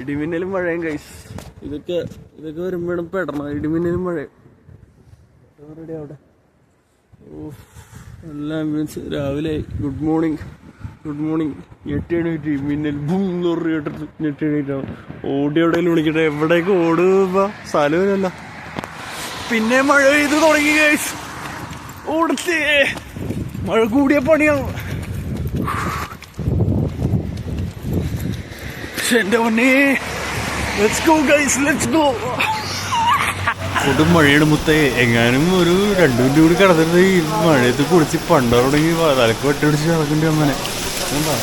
ഇടിമിന്നലും മഴയും കൈസ് ഇതൊക്കെ ഇതൊക്കെ വരുമ്പോഴും പെടണം ഇടിമിന്നലും മഴയും. റെഡി അവിടെ ഓ നല്ല ആംബുലൻസ് രാവിലെ ഗുഡ് മോർണിംഗ് ഗുഡ് മോർണിംഗ് ഞെട്ടി എണീറ്റ് മിന്നൽ ബും പറഞ്ഞ് കേട്ടിട്ട് ഞെട്ടി എണീറ്റാണ് ഓടി എവിടെയെങ്കിലും വിളിക്കട്ടെ. എവിടേക്ക് ഓടുക സ്ഥലമില്ല പിന്നെ മഴ പെയ്ത് തുടങ്ങി ഗൈസ് ഓടത്തേ. മഴ കൂടിയ പണിയാണ് പക്ഷെ എന്റെ പൊന്നേ let's go guys let's go കൊടും മഴയുടെ മുത്തേ. എങ്ങാനും ഒരു രണ്ടു മിനിറ്റ് കൂടി കിടന്നിട്ട് ഈ മഴയത്ത് കുളിച്ച് പണ്ട തുടങ്ങി തലക്ക് വെട്ടി പിടിച്ച് കിടക്കേണ്ടി അമ്മനെ. എന്താ?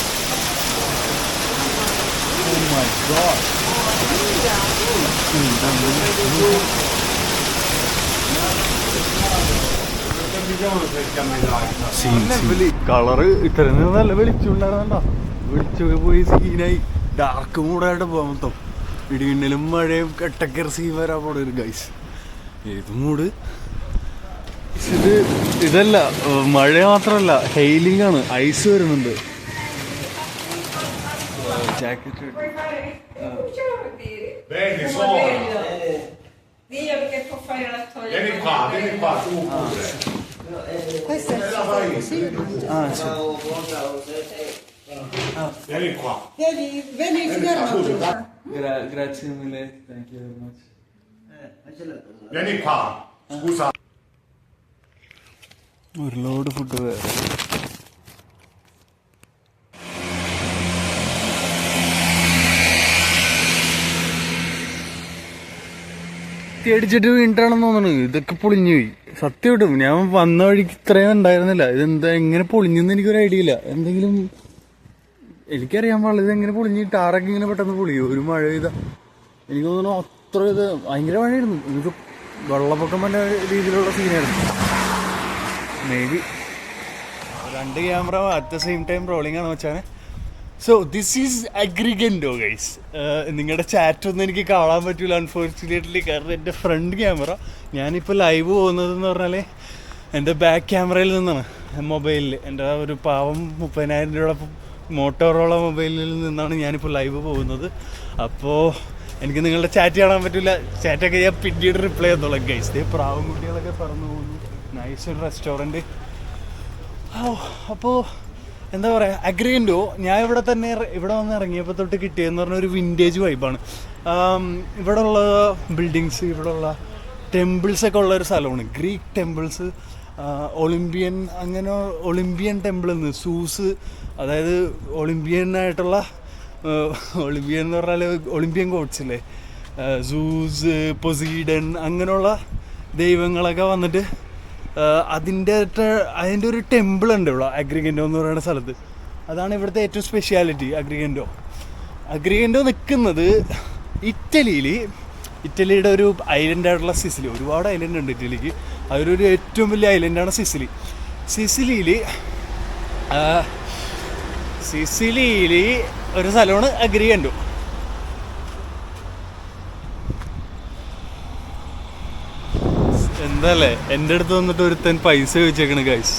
Oh. കളറ് ഇത്ര നല്ല വെളിച്ചുണ്ടായിരുന്നണ്ട വെളിച്ചൊക്കെ പോയി സീനായി. ഡാർക്ക് മൂടായിട്ട് പോകാൻ മൊത്തം. ഇടിമിന്നലും മഴയും കെട്ടക്കർ റിസീവ് വരാൻ പോണ ഒരു ഗൈസ് ഏത് മൂട്. ഇത് ഇതല്ല മഴ മാത്രമല്ല ഹെയിലിംഗ് ആണ്. ഐസ് വരുന്നുണ്ട്. ജാക്കറ്റ് ആ sono. Vieni qua, vieni qua, Vieni qua. Vieni, vieni signora. ഗ്രാzie mille thank you very much Vieni qua. Scusa. ഒരു ലോഡ് ഫുഡ് വേറെ അടിച്ചിട്ട് വീണിട്ടാണെന്ന് തോന്നുന്നു ഇതൊക്കെ പൊളിഞ്ഞു പോയി സത്യം കിട്ടും ഞാൻ വന്ന വഴിക്ക് ഇത്രയും ഉണ്ടായിരുന്നില്ല ഇതെന്താ എങ്ങനെ പൊളിഞ്ഞെന്ന് എനിക്കൊരു ഐഡിയ ഇല്ല എന്തെങ്കിലും എനിക്കറിയാൻ പാടില്ല ഇത് എങ്ങനെ പൊളിഞ്ഞ് ടാറൊക്കെ ഇങ്ങനെ പെട്ടെന്ന് പൊളിയോ. ഒരു മഴ പെയ്ത. എനിക്ക് തോന്നുന്നു അത്ര ഇത് ഭയങ്കര മഴയായിരുന്നു. എനിക്ക് വെള്ളപ്പൊക്കം വല്ല രീതിയിലുള്ള സീനായിരുന്നു മേ ബി രണ്ട് camera at the same time rolling ആണ് വെച്ചാൽ so this is Agrigento guys നിങ്ങളുടെ ചാറ്റ് ഒന്നും എനിക്ക് കാണാൻ പറ്റില്ല അൺഫോർച്ചുനേറ്റ്ലി കാരണം എന്റെ ഫ്രണ്ട് ക്യാമറ ഞാനിപ്പോൾ ലൈവ് പോകുന്നതെന്ന് പറഞ്ഞാൽ എന്റെ ബാക്ക് ക്യാമറയിൽ നിന്നാണ് മൊബൈലിൽ എന്റെ ഒരു പാവം മുപ്പതിനായിരം രൂപയുടെ മോട്ടോറോള മൊബൈലിൽ നിന്നാണ് ഞാനിപ്പോൾ ലൈവ് പോകുന്നത്. അപ്പോൾ എനിക്ക് നിങ്ങളുടെ ചാറ്റ് കാണാൻ പറ്റില്ല ചാറ്റൊക്കെ ഞാൻ പിന്നീട് റിപ്ലൈ ചെയ്തോളാം ഗൈസ് ദേ പ്രാവും കുട്ടികളൊക്കെ പറന്നു പോകുന്നു. നൈസ് ഒരു റെസ്റ്റോറന്റ് അപ്പോൾ എന്താ പറയുക അഗ്രിയുണ്ടോ ഞാൻ ഇവിടെ തന്നെ ഇവിടെ വന്ന് ഇറങ്ങിയപ്പോൾ തൊട്ട് കിട്ടിയെന്ന് പറഞ്ഞ ഒരു വിന്റേജ് വൈബാണ് ഇവിടെ ഉള്ള ബിൽഡിങ്സ് ഇവിടെ ഉള്ള ടെമ്പിൾസ് ഒക്കെ ഒരു സ്ഥലമാണ്. ഗ്രീക്ക് ടെമ്പിൾസ് ഒളിമ്പിയൻ അങ്ങനെ ഒളിമ്പിയൻ ടെമ്പിൾ എന്ന് സൂസ് അതായത് ഒളിമ്പിയൻ ആയിട്ടുള്ള ഒളിമ്പിയൻ എന്ന് പറഞ്ഞാൽ ഒളിമ്പിയൻ ഗോഡ്സ് ഇല്ലേ? സൂസ് പൊസീഡൻ അങ്ങനെയുള്ള ദൈവങ്ങളൊക്കെ വന്നിട്ട് അതിന്റെ അതിന്റെ ഒരു ടെമ്പിൾ ഉണ്ട് ഇവിടെ അഗ്രിഗന്റോ എന്ന് പറയുന്ന സ്ഥലത്ത്. അതാണ് ഇവിടുത്തെ ഏറ്റവും സ്പെഷ്യാലിറ്റി അഗ്രിഗന്റോ അഗ്രിഗന്റോ നിൽക്കുന്നത് ഇറ്റലിയിൽ ഇറ്റലിയുടെ ഒരു ഐലൻഡായിട്ടുള്ള സിസിലി. ഒരുപാട് ഐലൻഡ് ഉണ്ട് ഇറ്റലിക്ക്. അതിലൊരു ഏറ്റവും വലിയ ഐലൻഡാണ് സിസിലി. സിസിലിയിൽ സിസിലിയിൽ ഒരു സ്ഥലമാണ് അഗ്രി കണ്ടു. എന്തല്ലേ? എന്റെ അടുത്ത് വന്നിട്ട് ഒരുത്തൻ പൈസ ചോദിച്ചേക്കണ് ഗൈസ്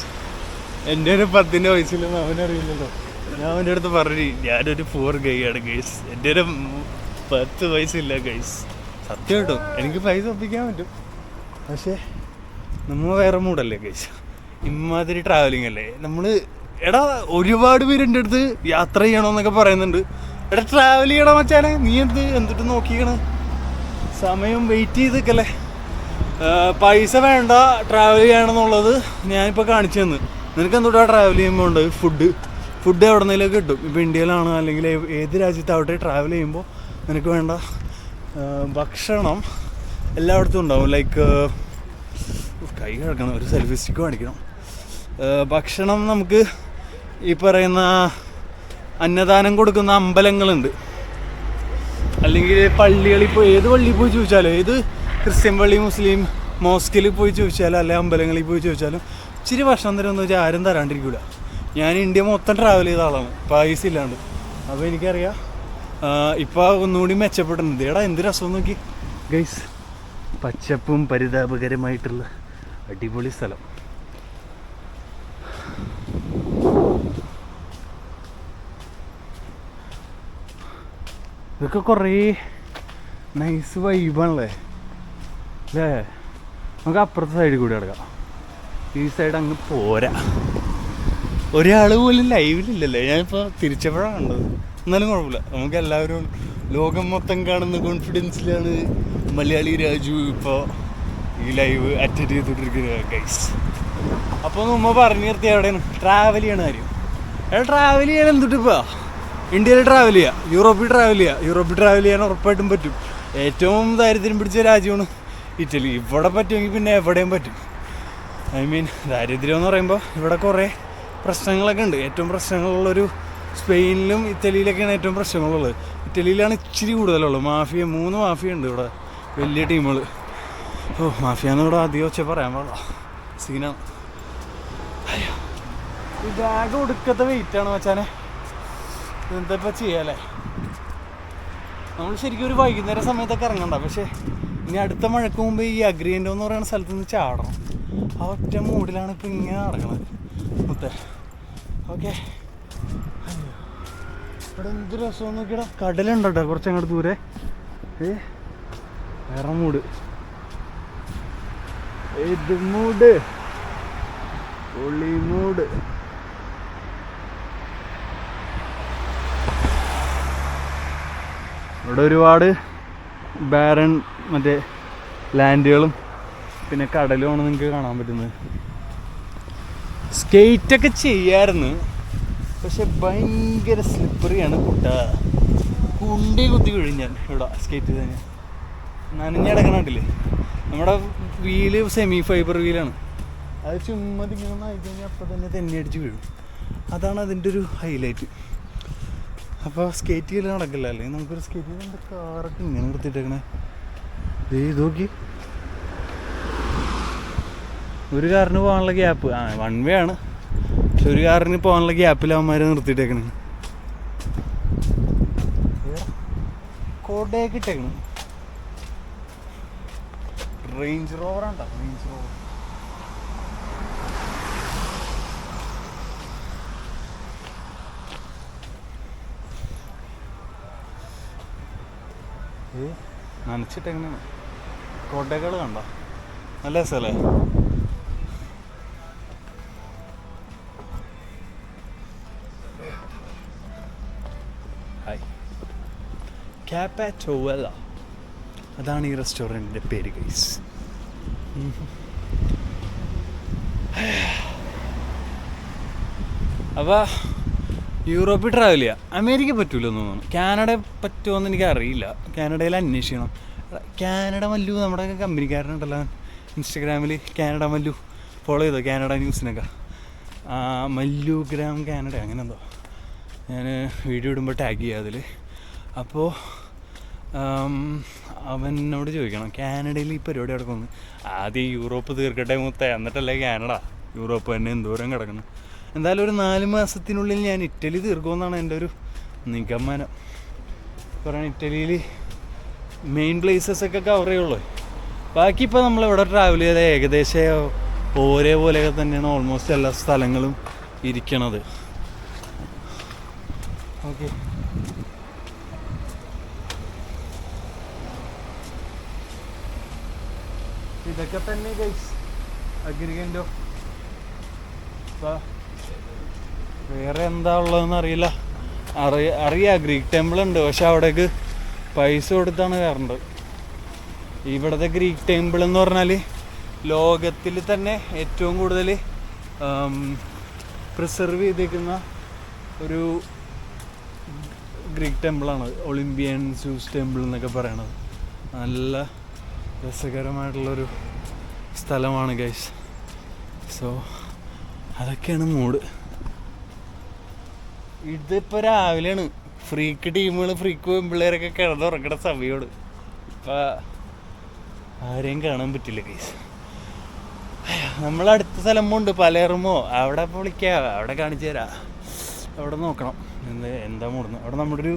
എന്റെ ഒരു പത്തിന്റെ പൈസ അവനറിയില്ലല്ലോ. ഞാൻ അവന്റെ അടുത്ത് പറഞ്ഞു ഞാനൊരു ഫോർ ഗൈ ആണ് ഗൈസ് എന്റെ ഒരു പത്ത് പൈസ ഇല്ല ഗൈസ് സത്യം കേട്ടോ എനിക്ക് പൈസ ഒപ്പിക്കാൻ പറ്റും. പക്ഷേ നമ്മൾ വേറെ മൂടല്ലേ ഗൈസ് ഇമാതിരി ട്രാവലിംഗ് അല്ലേ? നമ്മൾ എടാ ഒരുപാട് പേര് എന്റെ അടുത്ത് യാത്ര ചെയ്യണമെന്നൊക്കെ പറയുന്നുണ്ട്. എടാ ട്രാവൽ ചെയ്യണം മച്ചാനെ നീ എന്ത് എന്തിട്ട് നോക്കിക്കണേ? സമയം വെയിറ്റ് ചെയ്ത് നിൽക്കല്ലേ പൈസ വേണ്ട ട്രാവൽ ചെയ്യണമെന്നുള്ളത് ഞാനിപ്പോൾ കാണിച്ചു തന്നു. നിനക്ക് എന്തുകൊണ്ടാണ് ട്രാവൽ ചെയ്യുമ്പോൾ ഉണ്ട് ഫുഡ് ഫുഡ് എവിടെ കിട്ടും. ഇപ്പോൾ ഇന്ത്യയിലാണ് അല്ലെങ്കിൽ ഏത് രാജ്യത്താവട്ടെ ട്രാവൽ ചെയ്യുമ്പോൾ നിനക്ക് വേണ്ട ഭക്ഷണം എല്ലായിടത്തും ഉണ്ടാവും. ലൈക്ക് കൈ കിടക്കണം. ഒരു സെൽഫി സ്റ്റിക്ക് കാണിക്കണം. ഭക്ഷണം നമുക്ക് ഈ പറയുന്ന അന്നദാനം കൊടുക്കുന്ന അമ്പലങ്ങളുണ്ട്. അല്ലെങ്കിൽ പള്ളികളിൽ പോയി ഏത് പള്ളിയിൽ പോയി ചോദിച്ചാലും ഏത് ക്രിസ്ത്യൻ പള്ളി മുസ്ലിം മോസ്കിൽ പോയി ചോദിച്ചാലും അല്ലെ അമ്പലങ്ങളിൽ പോയി ചോദിച്ചാലും ഇച്ചിരി ഭക്ഷണം തരുമെന്ന് വെച്ചാൽ ആരും തരാണ്ടിരിക്കില്ല ഞാൻ ഇന്ത്യ മൊത്തം ട്രാവൽ ചെയ്ത ആളാണ് പൈസ ഇല്ലാണ്ട്. അപ്പോൾ എനിക്കറിയാം ഇപ്പോൾ ഒന്നുകൂടി മെച്ചപ്പെട്ടിട്ടുണ്ട്. എടാ എന്ത് രസം നോക്കി. ഗൈസ് പച്ചപ്പും പരിതാപകരമായിട്ടുള്ള അടിപൊളി സ്ഥലം. ഇതൊക്കെ കുറേ നൈസ് വൈബാണല്ലേ അല്ലേ നമുക്ക് അപ്പുറത്തെ സൈഡിൽ കൂടി കിടക്കാം ഈ സൈഡ് അങ്ങ് പോരാ. ഒരാൾ പോലും ലൈവിലില്ലല്ലേ ഞാനിപ്പോൾ തിരിച്ചപ്പോഴാണ് കണ്ടത്. എന്നാലും കുഴപ്പമില്ല. നമുക്ക് എല്ലാവരും ലോകം മൊത്തം കാണുന്ന കോൺഫിഡൻസിലാണ് മലയാളി രാജു ഇപ്പോൾ ഈ ലൈവ് അറ്റൻഡ് ചെയ്തുകൊണ്ടിരിക്കുന്നത് ഗൈസ് അപ്പോൾ നമ്മ പറഞ്ഞു നിർത്തി എവിടെയാണ്? ട്രാവൽ ചെയ്യണ കാര്യം. ട്രാവൽ ചെയ്യാൻ എന്തുട്ടിപ്പോൾ ഇന്ത്യയിൽ ട്രാവൽ ചെയ്യുക യൂറോപ്പിൽ ട്രാവൽ ചെയ്യുക യൂറോപ്പിൽ ട്രാവൽ ചെയ്യാൻ ഉറപ്പായിട്ടും പറ്റും. ഏറ്റവും ദാരിദ്ര്യം പിടിച്ച രാജ്യമാണ് ഇറ്റലി. ഇവിടെ പറ്റുമെങ്കിൽ പിന്നെ എവിടെയും പറ്റും. ഐ മീൻ ദാരിദ്ര്യം എന്ന് പറയുമ്പോൾ ഇവിടെ കുറേ പ്രശ്നങ്ങളൊക്കെ ഉണ്ട്. ഏറ്റവും പ്രശ്നങ്ങളുള്ളൊരു സ്പെയിനിലും ഇറ്റലിയിലൊക്കെയാണ് ഏറ്റവും പ്രശ്നങ്ങളുള്ളത്. ഇറ്റലിയിലാണ് ഇച്ചിരി കൂടുതലുള്ളത് മാഫിയ മൂന്ന് മാഫിയ ഉണ്ട് ഇവിടെ. വലിയ ടീമുകൾ ഓ മാഫിയ എന്ന് ഇവിടെ അധികം വെച്ചാൽ പറയാൻ പാടില്ല. സീനാണ്. ഈ ബാഗ് ഒടുക്കത്തെ വെയിറ്റ് ആണ് വെച്ചാനെ എന്താ ചെയ്യാല്ലേ? നമ്മൾ ശരിക്കും ഒരു വൈകുന്നേര സമയത്തൊക്കെ ഇറങ്ങണ്ട. പക്ഷേ ഇനി അടുത്ത മഴക്ക് മുമ്പ് ഈ അഗ്രിയന്റോ എന്ന് പറയുന്ന സ്ഥലത്ത് നിന്ന് ചാടണം. ആ ഒറ്റ മൂഡിലാണ് ഇപ്പം ഇങ്ങനെ നടക്കണത്. മുത്തേ ഓക്കെ. ഇവിടെ എന്ത് രസം നോക്കിയടാ. കടലുണ്ട് കുറച്ച് അങ്ങോട്ട് ദൂരെ? ഏ വേറെ മൂട്. ഇത് മൂട്? പൊളി മൂഡ് ഇവിടെ ഒരുപാട് ബാരൺ മറ്റേ ലാൻഡുകളും പിന്നെ കടലുമാണ് നിങ്ങൾക്ക് കാണാൻ പറ്റുന്നത്. സ്കേറ്റൊക്കെ ചെയ്യായിരുന്നു പക്ഷെ ഭയങ്കര സ്ലിപ്പറിയാണ് കുട്ട. കുണ്ടി കുത്തി ഞാൻ ഇവിടെ സ്കേറ്റ് തന്നെ നനഞ്ഞടക്കണട്ടില്ലേ നമ്മുടെ വീൽ സെമി ഫൈബർ വീലാണ് അത് ചുമ്മാ ഇങ്ങനെ ആയി കഴിഞ്ഞാൽ അപ്പോൾ തന്നെ തെന്നി അടിച്ച് വീഴും. അതാണ് അതിന്റെ ഒരു ഹൈലൈറ്റ് അപ്പോൾ സ്കേറ്റ് ചെയ്യൽ നടക്കില്ല. അല്ലെങ്കിൽ നമുക്കൊരു സ്കേറ്റ് ചെയ്ത് കാറൊക്കെ ഇങ്ങനെ നിർത്തിയിട്ടേക്കണേ. ഇത് നോക്കി. ഒരു കാറിന് പോകാനുള്ള ഗ്യാപ്പ് ആ വൺ വേ ആണ്. പക്ഷെ ഒരു കാറിന് പോകാനുള്ള ഗ്യാപ്പിൽ അവന്മാരെ നിർത്തിയിട്ടേക്കണേ. കോട്ടയൊക്കെ ഇട്ടേക്കണം. റേഞ്ച് റോവറാണ്ടോ റേഞ്ച് റോവർ ഏ നനച്ചിട്ടെങ്ങനെയാണ് കോട്ടയക്കാട് കണ്ടോ? നല്ല രസമല്ലേ ഹായ് അതാണ് ഈ റെസ്റ്റോറന്റിന്റെ പേര് ഗൈസ് അപ്പോൾ യൂറോപ്പിൽ ട്രാവൽ ചെയ്യുക അമേരിക്ക പറ്റൂലെന്ന് തോന്നുന്നു. കാനഡ പറ്റുമോയെന്ന് എനിക്ക് അറിയില്ല. കാനഡയിൽ അന്വേഷിക്കണം. കാനഡ മല്ലു നമ്മുടെ കമ്പനിക്കാരനുണ്ടല്ലോ. ഇൻസ്റ്റഗ്രാമിൽ കാനഡ മല്ലു. ഫോളോ ചെയ്തോ? കാനഡ ന്യൂസിനൊക്കെ. Mallu gram Canada. അങ്ങനെ എന്തോ ഞാൻ വീഡിയോ ഇടുമ്പോൾ ടാഗ് ചെയ്യുക അതിൽ അപ്പോൾ അവനോട് ചോദിക്കണം. കാനഡയിൽ ഈ പരിപാടി നടക്കുന്നു ആദ്യം യൂറോപ്പ് തീർക്കട്ടെ മുത്ത. എന്നിട്ടല്ലേ കാനഡ? യൂറോപ്പ് തന്നെ എന്തോരം കിടക്കണം എന്തായാലും ഒരു നാല് മാസത്തിനുള്ളിൽ ഞാൻ ഇറ്റലി തീർക്കുമെന്നാണ് എന്റെ ഒരു നിഗമനം. കാരണം ഇറ്റലിയിൽ മെയിൻ പ്ലേസസ് ഒക്കെ കവർ ചെയ്യുള്ളൂ. ബാക്കി ഇപ്പോൾ നമ്മളിവിടെ ട്രാവൽ ചെയ്ത ഏകദേശം ഒരേപോലെയൊക്കെ തന്നെയാണ് ഓൾമോസ്റ്റ് എല്ലാ സ്ഥലങ്ങളും ഇരിക്കണത്. ഓക്കെ ഇതൊക്കെ തന്നെ ഗൈസ് അഗ്രിഗന്റോ വേറെ എന്താ ഉള്ളതെന്ന് അറിയില്ല. അറിയ അറിയാം ഗ്രീക്ക് ടെമ്പിൾ ഉണ്ട്. പക്ഷെ അവിടേക്ക് പൈസ കൊടുത്താണ് കയറേണ്ടത് ഇവിടുത്തെ ഗ്രീക്ക് ടെമ്പിൾ എന്ന് പറഞ്ഞാൽ ലോകത്തിൽ തന്നെ ഏറ്റവും കൂടുതൽ പ്രിസർവ് ചെയ്തേക്കുന്ന ഒരു ഗ്രീക്ക് ടെമ്പിളാണ് ഒളിമ്പിയൻ സൂസ് ടെമ്പിൾ എന്നൊക്കെ പറയണത്. നല്ല രസകരമായിട്ടുള്ളൊരു സ്ഥലമാണ് ഗൈസ് സോ അതൊക്കെയാണ് മൂഡ് ഇതിപ്പോൾ രാവിലെയാണ്. ഫ്രീക്ക് ടീമുകൾ ഫ്രീക്ക് പിള്ളേരൊക്കെ കിടന്നുറങ്ങണ സമയമാണ് ഇപ്പം ആരെയും കാണാൻ പറ്റില്ല കേസ് നമ്മളടുത്ത സ്ഥലമുണ്ട് പലേറുമോ? അവിടെ ഇപ്പോൾ വിളിക്കാം. അവിടെ കാണിച്ചു തരാം. അവിടെ നോക്കണം. എന്ത് എന്താ മൂടുന്നത് അവിടെ നമ്മുടെ ഒരു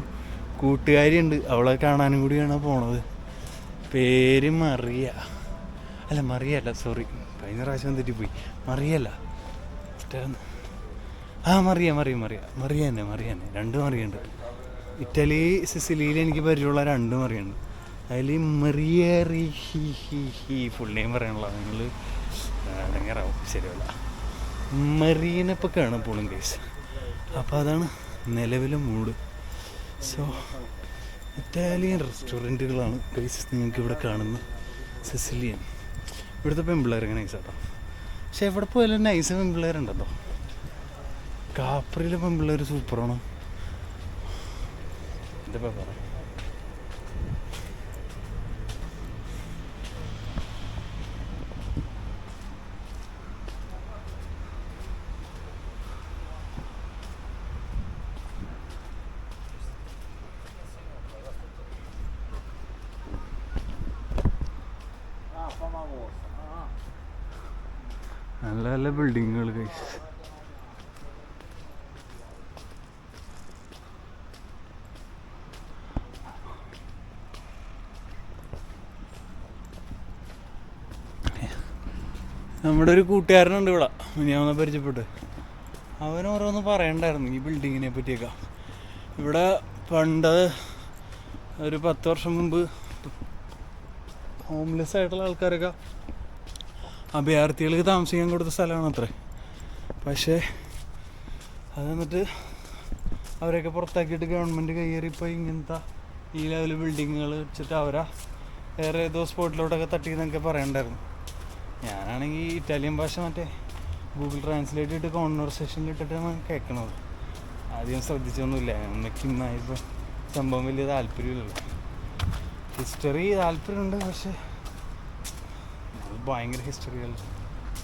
കൂട്ടുകാരി ഉണ്ട് അവളെ കാണാനും കൂടിയാണ് പോണത്. പേര് മറിയ. അല്ല മറിയല്ല സോറി കഴിഞ്ഞ പ്രാവശ്യം തെറ്റിപ്പോയി മറിയല്ല. ആ മറിയ മറിയ മറിയ. മറിയ തന്നെ മറിയ തന്നെ രണ്ടും മറിയുണ്ട്. ഇറ്റലി സിസിലിയിൽ എനിക്ക് പരിചയമുള്ള രണ്ട് മറിയുണ്ട്. അതിൽ മറിയേറി ഹി ഹി ഹി ഫുൾ നെയിം പറയാനുള്ള നിങ്ങൾ ഭയങ്കരാവും ശരിയല്ല മറീനപ്പോൾ കാണാൻ പോളും കേസ് അപ്പോൾ അതാണ് നിലവിലെ മൂഡ് സോ ഇറ്റാലിയൻ റെസ്റ്റോറന്റുകളാണ് കേസ് നിങ്ങൾക്ക് ഇവിടെ കാണുന്ന സിസിലിയൻ. ഇവിടുത്തെ പെൺപിള്ളേർ ഇങ്ങനെ നൈസാട്ടോ പക്ഷേ എവിടെ പോയാലും നൈസ് പെമ്പിള്ളേരുണ്ടല്ലോ കാപ്രിയിലെ പെമ്പിള്ളേർ സൂപ്പറാണ്. എന്താ പറയാ നല്ല നല്ല ബിൽഡിങ്ങുകൾ കഴിച്ച് നമ്മുടെ ഒരു കൂട്ടുകാരനുണ്ട് ഇവിടെ. ഒന്ന് പരിചയപ്പെട്ട്. അവൻ ഓരോന്ന് പറയണ്ടായിരുന്നു ഈ ബിൽഡിങ്ങിനെ പറ്റിയൊക്കെ. ഇവിടെ പണ്ട് ഒരു പത്ത് വർഷം മുമ്പ് ഹോംലെസ് ആയിട്ടുള്ള ആൾക്കാരൊക്കെ അഭയാർത്ഥികൾക്ക് താമസിക്കാൻ കൊടുത്ത സ്ഥലമാണ് അത്രേ. പക്ഷേ അത് എന്നിട്ട് അവരെയൊക്കെ പുറത്താക്കിയിട്ട് ഗവൺമെന്റ് കയ്യേറിപ്പോൾ ഇങ്ങനത്തെ ഈ ലെവൽ ബിൽഡിങ്ങുകൾ വെച്ചിട്ട് അവരാ വേറെ ഏതോ സ്പോട്ടിലോട്ടൊക്കെ തട്ടിയെന്നൊക്കെ പറയണ്ടായിരുന്നു. ഞാനാണെങ്കിൽ ഇറ്റാലിയൻ ഭാഷ മറ്റേ ഗൂഗിൾ ട്രാൻസ്ലേറ്റ് ഇട്ട് കോൺവെർസേഷനിൽ ഇട്ടിട്ടാണ് കേൾക്കണത് ആദ്യം ശ്രദ്ധിച്ചൊന്നുമില്ല. അമ്മയ്ക്ക് ഇന്നായപ്പോൾ സംഭവം വലിയ താല്പര്യമില്ലല്ലോ. ഹിസ്റ്ററി താല്പര്യമുണ്ട് പക്ഷേ ഭയങ്കര ഹിസ്റ്ററികൾ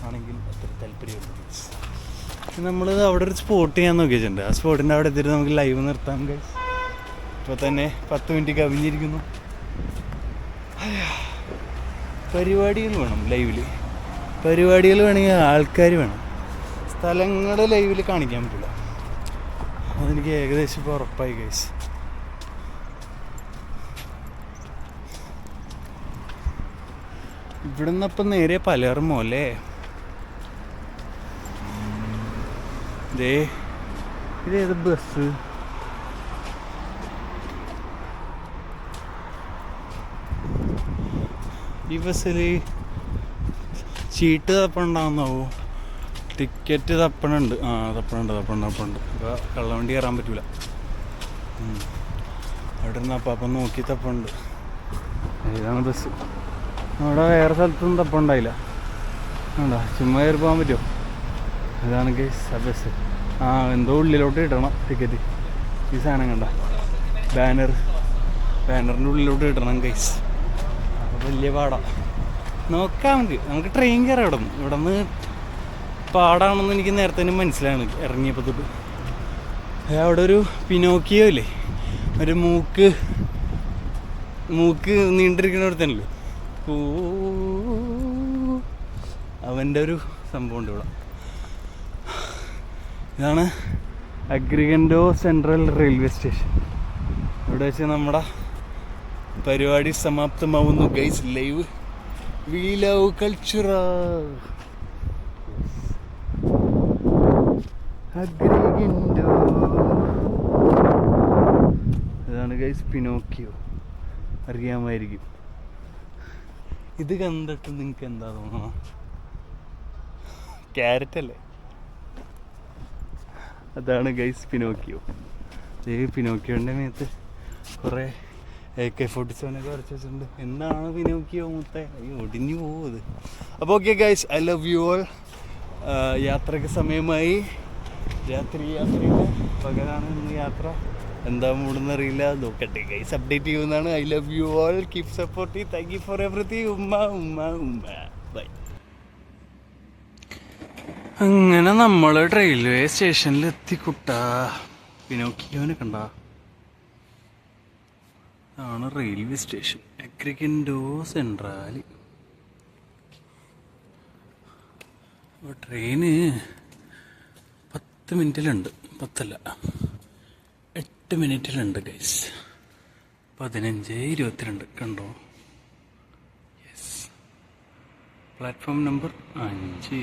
ആണെങ്കിൽ അത്ര താല്പര്യമുണ്ട് നമ്മൾ അവിടെ ഒരു സ്പോട്ട് ചെയ്യാൻ നോക്കിയിട്ടുണ്ട്. ആ സ്പോട്ടിന്റെ അവിടെ എത്തിയിട്ട് നമുക്ക് ലൈവ് നിർത്താം കഴിയും ഇപ്പോൾ തന്നെ പത്ത് മിനിറ്റ് കവിഞ്ഞിരിക്കുന്നു. പരിപാടികൾ വേണം ലൈവിൽ പരിപാടികൾ വേണമെങ്കിൽ ആൾക്കാർ വേണം. സ്ഥലങ്ങൾ ലൈവിൽ കാണിക്കാൻ പറ്റില്ല. അതെനിക്ക് ഏകദേശം ഇപ്പോൾ ഉറപ്പായി കേസ് ഇവിടുന്ന് അപ്പം നേരെ പലർമോ അല്ലേ? ദേ ഇതേത് ബസ് ഈ ബസ്സിൽ ചീട്ട് തപ്പണുണ്ടാവുന്നാവോ? ടിക്കറ്റ് തപ്പണുണ്ട്. ആ തപ്പണുണ്ട് തപ്പണുണ്ട് തപ്പണുണ്ട്. അപ്പോൾ കള്ളവണ്ടി കയറാൻ പറ്റൂല. അവിടെ നിന്ന് അപ്പം നോക്കി തപ്പുണ്ട് ഇതാണ് ബസ് അവിടെ വേറെ സ്ഥലത്തൊന്നും തപ്പുണ്ടായില്ല വേണ്ട ചുമ്മാ കയറി പോകാൻ പറ്റുമോ? ഇതാണ് കേസ് ആ ബസ് ആ എന്തോ ഉള്ളിലോട്ട് കിട്ടണം ടിക്കറ്റ് ഈ സാധനം കണ്ട? ബാനർ ബാനറിന്റെ ഉള്ളിലോട്ട് കിട്ടണം അപ്പോൾ വലിയ പാടാ. നോക്കാം നമുക്ക്. നമുക്ക് ട്രെയിൻ കയറാം ഇവിടെ നിന്ന് ഇവിടെ നിന്ന് പാടാണെന്ന് എനിക്ക് നേരത്തെ തന്നെ മനസ്സിലാണ് ഇറങ്ങിയപ്പോൾ തൊട്ട് അവിടെ ഒരു പിനോക്കിയോ ഇല്ലേ? ഒരു മൂക്ക് മൂക്ക് നീണ്ടിരിക്കുന്ന ഒരുത്തനല്ലോ അവന്റെ ഒരു സംഭവം ഉണ്ട് ഇവിടെ. ഇതാണ് അഗ്രിഗൻഡോ സെൻട്രൽ റെയിൽവേ സ്റ്റേഷൻ. ഇവിടെ വെച്ച് നമ്മുടെ പരിപാടി സമാപ്തമാവുന്നു. ഗൈസ് ലൈവ് വി ലവ് കൾച്ചറ അതാണ് ഇതാണ് ഗൈസ് പിനോക്കിയോ അറിയാമായിരിക്കും. ഇത് കണ്ടിട്ട് നിങ്ങൾക്ക് എന്താ തോന്നണം ക്യാരറ്റ് അല്ലേ? അതാണ് ഗൈസ് പിനോക്കിയോ ദേ പിനോക്കിയോന്റെ മേത്ത് കുറേ എ കെ ഫോർട്ടി സെവനൊക്കെ വരച്ച് എന്താണ് പിനോക്കിയോ മുത്തേ? ഒടിഞ്ഞു പോകുന്നത് അപ്പോൾ okay guys I love you all യാത്രയ്ക്ക് സമയമായി. രാത്രി യാത്രയുടെ പകലാണ് ഇന്ന് യാത്ര. എന്താ മൂടുന്നറിയില്ല നോക്കട്ടെ ഗൈസ് അപ്ഡേറ്റ് ചെയ്യുന്നതാണ് I love you all keep supporting thank you for everything ഉമ്മ ഉമ്മ ഉമ്മ. ബൈ അങ്ങനെ നമ്മൾ റെയിൽവേ സ്റ്റേഷനിൽ എത്തിക്കുട്ടാ വിനോക്കിയോനെ കണ്ട? ആണ് റെയിൽവേ സ്റ്റേഷൻ. അഗ്രിഗൻഡോ സെൻട്രാലി. അപ്പോൾ ട്രെയിന് പത്ത് മിനിറ്റിലുണ്ട്. പത്തല്ല. എട്ട് മിനിറ്റിലുണ്ട് ഗൈസ് പതിനഞ്ച് ഇരുപത്തിരണ്ട് കണ്ടോ? യെസ് പ്ലാറ്റ്ഫോം നമ്പർ അഞ്ച്.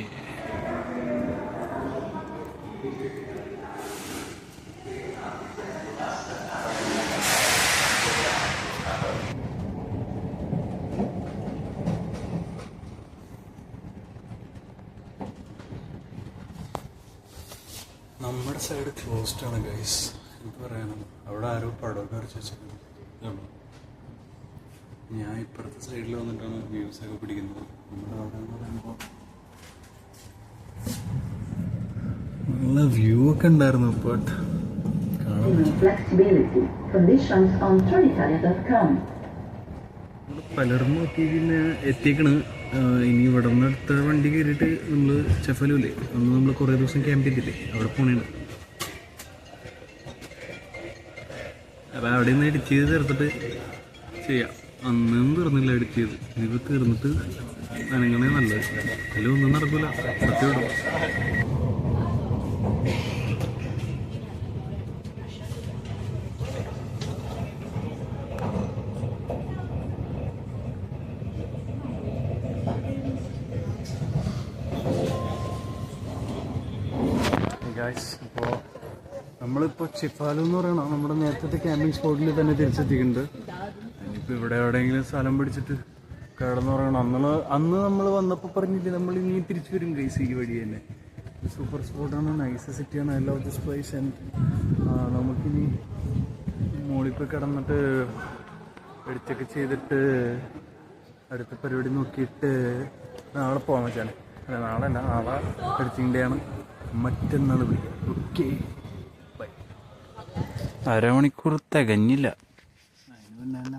സൈഡ് ക്ലോസ്ഡ് ആണ് ഗൈസ് എന്ത് പറയാനും അവിടെ ആരോ പടമൊക്കെ വരച്ച് വെച്ചിട്ടുണ്ട്. ഞാൻ ഇപ്പുറത്തെ സൈഡിൽ വന്നിട്ടാണ് വ്യൂസ് ഒക്കെ പിടിക്കുന്നത്. നമ്മുടെ അവിടെ എന്ന് പറയുമ്പോൾ നല്ല വ്യൂ ഒക്കെ ഉണ്ടായിരുന്നു ബട്ട്. പലർന്ന് നോക്കി പിന്നെ എത്തിക്കണ് ഇനി ഇവിടെ നിന്ന് അടുത്ത വണ്ടി കയറിയിട്ട് നമ്മൾ ചെഫലൂല്ലേ? അന്ന് നമ്മൾ കുറേ ദിവസം ക്യാമ്പ് ചെയ്തില്ലേ? അവിടെ പോണേണ് അപ്പം അവിടെ നിന്ന് എഡിറ്റ് ചെയ്ത് തീർത്തിട്ട് ചെയ്യാം. അന്നും തീർന്നില്ല എഡിറ്റ് ചെയ്ത്. ഇനിയിപ്പോൾ തീർന്നിട്ട് അനങ്ങണേ നല്ലത്. ഒന്നും നടക്കില്ല സത്യം ഇപ്പോൾ നമ്മളിപ്പോൾ ചിപ്പാലു എന്ന് പറയണ നമ്മുടെ നേരത്തെ ക്യാമ്പിംഗ് സ്പോട്ടിൽ തന്നെ തിരിച്ചെത്തിക്കുന്നുണ്ട് ഇനിയിപ്പോൾ ഇവിടെ എവിടെയെങ്കിലും സ്ഥലം പിടിച്ചിട്ട് കേടെന്ന് പറയണം അന്ന് അന്ന് നമ്മൾ വന്നപ്പോൾ പറഞ്ഞില്ലേ നമ്മൾ ഇനി തിരിച്ചു വരും ഗൈസ് ഈ വഴി തന്നെ. സൂപ്പർ സ്പോട്ടാണ് നൈസ് സിറ്റിയാണ് I love this place and നമുക്കിനി മുകളിൽ പോയി കിടന്നിട്ട് എടുത്തൊക്കെ ചെയ്തിട്ട് അടുത്ത പരിപാടി നോക്കിയിട്ട് നാളെ പോകാൻ വെച്ചാണ്. അല്ല നാളെ അല്ല നാളെ എഡിറ്റിംഗ് ആണ്. മറ്റന്നാൾ വിളിക്കാം. ഓക്കെ അരമണിക്കൂർ തികഞ്ഞില്ല.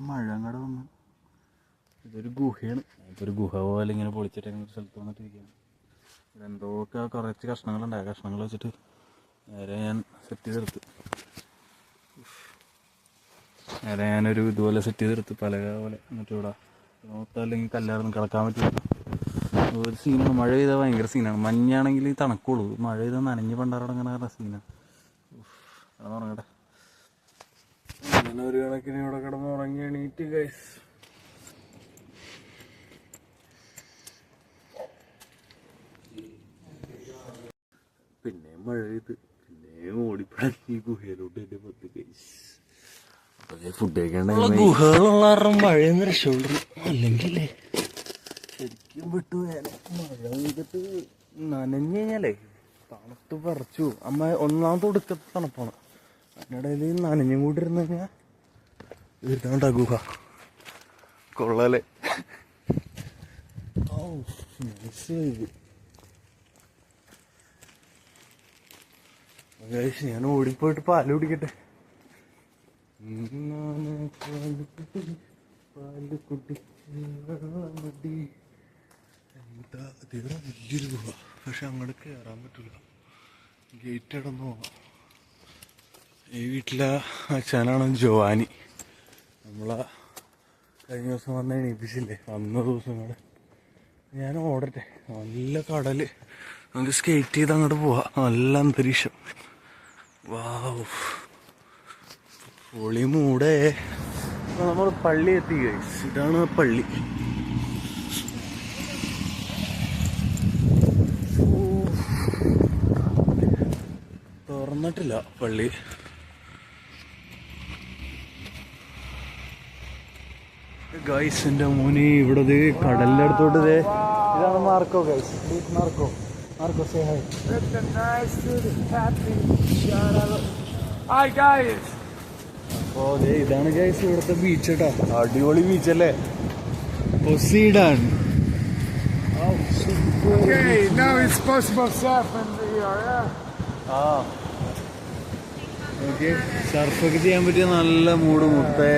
മഴ അങ്ങോട്ട് വന്നു. ഇതൊരു ഗുഹയാണ്. ഇതൊരു ഗുഹ പോലെ ഇങ്ങനെ പൊളിച്ചിട്ട് ഒരു സ്ഥലത്ത് വന്നിട്ടിരിക്കുകയാണ്. ഇവിടെ കുറച്ച് കഷ്ണങ്ങളുണ്ട് ആ കഷ്ണങ്ങൾ വെച്ചിട്ട് നേരെ ഞാൻ സെറ്റ് ചെയ്തെടുത്ത്. നേരെ ഞാനൊരു ഇതുപോലെ സെറ്റ് ചെയ്തെടുത്ത്. പലക പോലെ. എന്നിട്ട് ഇവിടെ നോക്കാം അല്ലെങ്കിൽ കല്ലാറൊന്നും കിടക്കാൻ പറ്റില്ല. ഒരു സീനാണ് മഴ പെയ്താൽ ഭയങ്കര സീനാണ് മഞ്ഞാണെങ്കിൽ തണുക്കുള്ളൂ. മഴ പെയ്താൽ നനഞ്ഞ് പണ്ടാറടങ്ങണ സീനാണ് കിടന്നുറങ്ങട്ടെ അങ്ങനെ ഒരു കണക്കിന് ഇവിടെ കിടന്ന് ഉറങ്ങി എണീറ്റ് ഗൈസ് പിന്നെ മഴ പെയ്ത് പിന്നെ ഓടിപ്പടങ്ങി ഗുഹയിലോട്ട് എന്റെ പത്ത് ഗൈസ് ഫുഡ് ഗുഹകളുള്ള കാരണം മഴയെന്ന് രക്ഷപ്പെടുന്നു അല്ലെങ്കിൽ ശരിക്കും വിട്ടു ഞാൻ മഴ പെയ്തിട്ട് നനഞ്ഞു കഴിഞ്ഞാലേ തണുത്ത് പറിച്ചു. അമ്മ ഒന്നാമത് ഒടുക്കത്തെ തണുപ്പാണ്. അതിനിടയിൽ നനഞ്ഞും കൂടി ഇരുന്നു കഴിഞ്ഞാൽ ഇതാണ്ടാ ഗുഹ കൊള്ളാലേ. ഓ. ഞാൻ ഓടിപ്പോയിട്ട് പാൽ കുടിക്കട്ടെ. പാൽ. എന്താ? വലിയൊരു ഗുഹ. പക്ഷെ അങ്ങോട്ട് കയറാൻ പറ്റില്ല ഗേറ്റ് അടന്നു പോകാം ഈ വീട്ടിലെ അച്ഛനാണ് ജോവാനി. നമ്മളെ കഴിഞ്ഞ ദിവസം വന്ന് എണീപ്പിച്ചില്ലേ? വന്ന ദിവസം കൂടെ. ഞാൻ ഓടട്ടെ. നല്ല കടൽ. നമുക്ക് സ്കേറ്റ് ചെയ്ത് അങ്ങോട്ട് പോവാം. നല്ല അന്തരീക്ഷം. വാവ്. പൊളി മൂടെ. നമ്മൾ പള്ളി എത്തി ഗൈസ് ഇതാണ് പള്ളി. തുറന്നിട്ടില്ല പള്ളി. ഗൈസ് എന്റെ മോനെ ഇവിടെ ഇത് കടലിന്റെ അടുത്തോട്ട് ഇതേ ഇതാണ് Marco guys Marco. Marco say hi Hi guys. അപ്പോൾ അതെ ഇതാണ് ഗൈസ് ഇവിടുത്തെ ബീച്ച് കേട്ടോ അടിപൊളി ബീച്ച് അല്ലേ? പൊസീഡാൻ Okay, now it's possible surfing here. Yeah. okay surf സർഫൊക്കെ ചെയ്യാൻ പറ്റിയ നല്ല മൂട് മുട്ടേ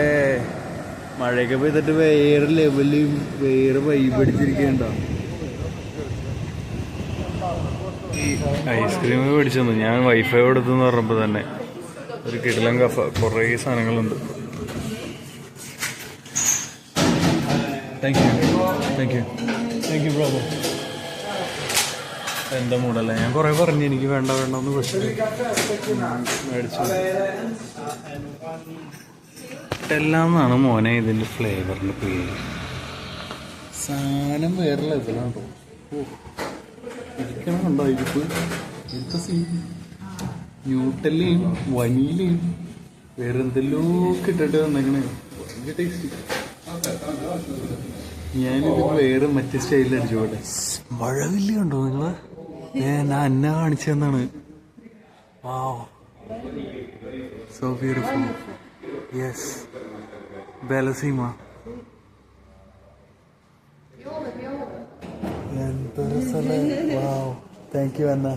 മഴയൊക്കെ പെയ്തിട്ട് വേറെ ലെവലും വേറെ വൈബ് അടിച്ചിരിക്കണ്ടോ ഐസ്ക്രീം മേടിച്ചെന്നു. ഞാൻ വൈഫൈ കൊടുത്തെന്ന് പറഞ്ഞപ്പോൾ തന്നെ ഒരു കിടലം കഫ. കുറേ സാധനങ്ങളുണ്ട്. Thank you thank you thank you brother എന്താ മൂടല്ല? ഞാൻ കുറേ പറഞ്ഞു. എനിക്ക് വേണ്ട വേണ്ട എന്ന് പക്ഷേ മേടിച്ചു. എല്ലാം എന്നാണ് മോനെ ഇതിന്റെ ഫ്ലേവറിന്റെ പേര്. സാധനം വേറെ ലെവലാണ് കേട്ടോ ഇരിക്കണമുണ്ടോ ഇരിപ്പ്? ഇരിത്ത സീൻ ന്യൂട്ടല്ലയും വനിയിലയും വേറെ എന്തെല്ലോ ഇട്ടിട്ട് വന്നേക്കണേ. ഭയങ്കര ടേസ്റ്റ് ഞാനിത് വേറെ മറ്റേ സ്റ്റൈലിൽ അടിച്ചു പോട്ടെ. മഴവില്ല ഉണ്ടോ നിങ്ങൾ? ഞാൻ അന്ന കാണിച്ചു so Wow. So beautiful. Yes. Bellissima. എന്തൊരു സ്ഥലം വാവ് താങ്ക് യു അന്ന